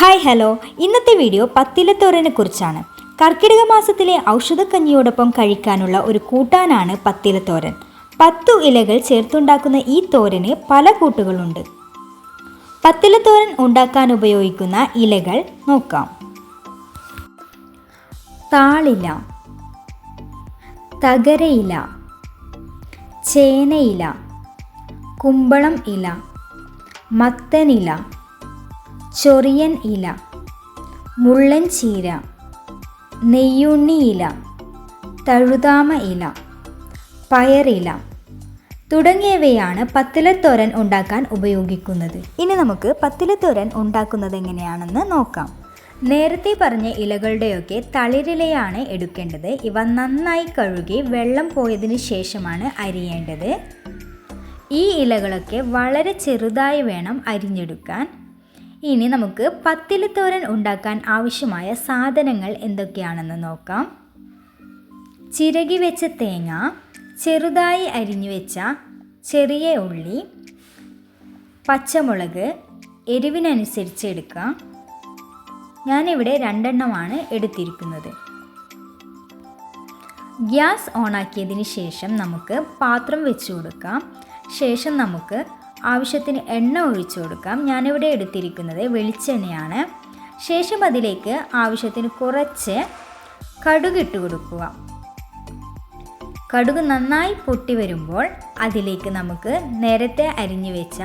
Hi hello ഇന്നത്തെ video പത്തിലത്തോരനെ കുറിച്ചാണ്. കർക്കിടക മാസത്തിലെ ഔഷധക്കഞ്ഞിയോടൊപ്പം കഴിക്കാനുള്ള ഒരു കൂട്ടാനാണ് പത്തിലത്തോരൻ. പത്തു ഇലകൾ ചേർത്തുണ്ടാക്കുന്ന ഈ തോരന് പല കൂട്ടുകളുണ്ട്. പത്തിലത്തോരൻ ഉണ്ടാക്കാൻ ഉപയോഗിക്കുന്ന ഇലകൾ നോക്കാം. താളില തകരയില ചേനയില കുമ്പളം ഇല മത്തനില ചൊറിയൻ ഇല മുള്ളൻ ചീര നെയ്യുണ്ണി ഇല തഴുതാമ ഇല പയറില തുടങ്ങിയവയാണ് പത്തിലത്തോരൻ ഉണ്ടാക്കാൻ ഉപയോഗിക്കുന്നത്. ഇനി നമുക്ക് പത്തിലത്തോരൻ ഉണ്ടാക്കുന്നത് എങ്ങനെയാണെന്ന് നോക്കാം. നേരത്തെ പറഞ്ഞ ഇലകളുടെയൊക്കെ തളിരിലയാണ് എടുക്കേണ്ടത്. ഇവ നന്നായി കഴുകി വെള്ളം പോയതിന് ശേഷമാണ് അരിയേണ്ടത്. ഈ ഇലകളൊക്കെ വളരെ ചെറുതായി വേണം അരിഞ്ഞെടുക്കാൻ. ഇനി നമുക്ക് പത്തിലത്തോരൻ ഉണ്ടാക്കാൻ ആവശ്യമായ സാധനങ്ങൾ എന്തൊക്കെയാണെന്ന് നോക്കാം. ചിരകി വെച്ച തേങ്ങ ചെറുതായി അരിഞ്ഞു വെച്ച ചെറിയ ഉള്ളി പച്ചമുളക് എരിവിനനുസരിച്ച് എടുക്കാം. ഞാനിവിടെ രണ്ടെണ്ണമാണ് എടുത്തിരിക്കുന്നത്. ഗ്യാസ് ഓണാക്കിയതിന് ശേഷം നമുക്ക് പാത്രം വെച്ച് കൊടുക്കാം. ശേഷം നമുക്ക് ആവശ്യത്തിന് എണ്ണ ഒഴിച്ചു കൊടുക്കാം. ഞാനിവിടെ എടുത്തിരിക്കുന്നത് വെളിച്ചെണ്ണയാണ്. ശേഷം അതിലേക്ക് ആവശ്യത്തിന് കുറച്ച് കടുക് ഇട്ട് കൊടുക്കുക. കടുക് നന്നായി പൊട്ടി വരുമ്പോൾ അതിലേക്ക് നമുക്ക് നേരത്തെ അരിഞ്ഞു വെച്ച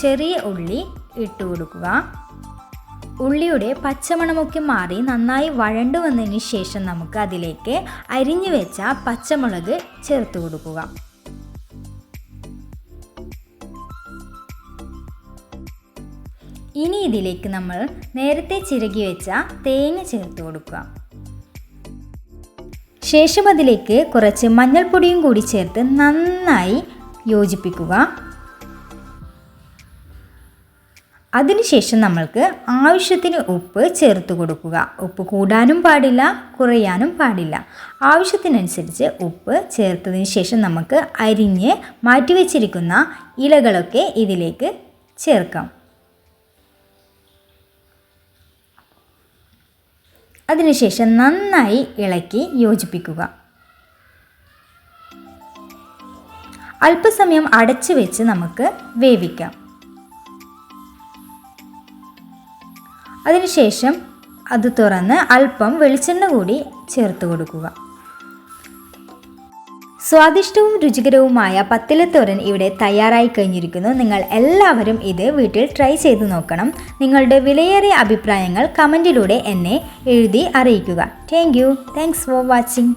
ചെറിയ ഉള്ളി ഇട്ട് കൊടുക്കുക. ഉള്ളിയുടെ പച്ചമണമൊക്കെ മാറി നന്നായി വഴണ്ടു വന്നതിന് ശേഷം നമുക്ക് അതിലേക്ക് അരിഞ്ഞു വെച്ച പച്ചമുളക് ചേർത്ത് കൊടുക്കുക. ഇനി ഇതിലേക്ക് നമ്മൾ നേരത്തെ ചിരകി വെച്ച തേങ്ങ ചേർത്ത് കൊടുക്കുക. ശേഷം അതിലേക്ക് കുറച്ച് മഞ്ഞൾപ്പൊടിയും കൂടി ചേർത്ത് നന്നായി യോജിപ്പിക്കുക. അതിനുശേഷം നമ്മൾക്ക് ആവശ്യത്തിന് ഉപ്പ് ചേർത്ത് കൊടുക്കുക. ഉപ്പ് കൂടാനും പാടില്ല കുറയാനും പാടില്ല. ആവശ്യത്തിനനുസരിച്ച് ഉപ്പ് ചേർത്തതിന് ശേഷം നമുക്ക് അരിഞ്ഞ് മാറ്റിവെച്ചിരിക്കുന്ന ഇലകളൊക്കെ ഇതിലേക്ക് ചേർക്കാം. അതിനുശേഷം നന്നായി ഇളക്കി യോജിപ്പിക്കുക. അല്പസമയം അടച്ചു വെച്ച് നമുക്ക് വേവിക്കാം. അതിനുശേഷം അത് തുറന്ന് അല്പം വെളിച്ചെണ്ണ കൂടി ചേർത്ത് കൊടുക്കുക. സ്വാദിഷ്ടവും രുചികരവുമായ പത്തിലത്തോരൻ ഇവിടെ തയ്യാറായി കഴിഞ്ഞിരിക്കുന്നു. നിങ്ങൾ എല്ലാവരും ഇത് വീട്ടിൽ ട്രൈ ചെയ്ത് നോക്കണം. നിങ്ങളുടെ വിലയേറിയ അഭിപ്രായങ്ങൾ കമന്റിലൂടെ എന്നെ എഴുതി അറിയിക്കുക. Thank you thanks for watching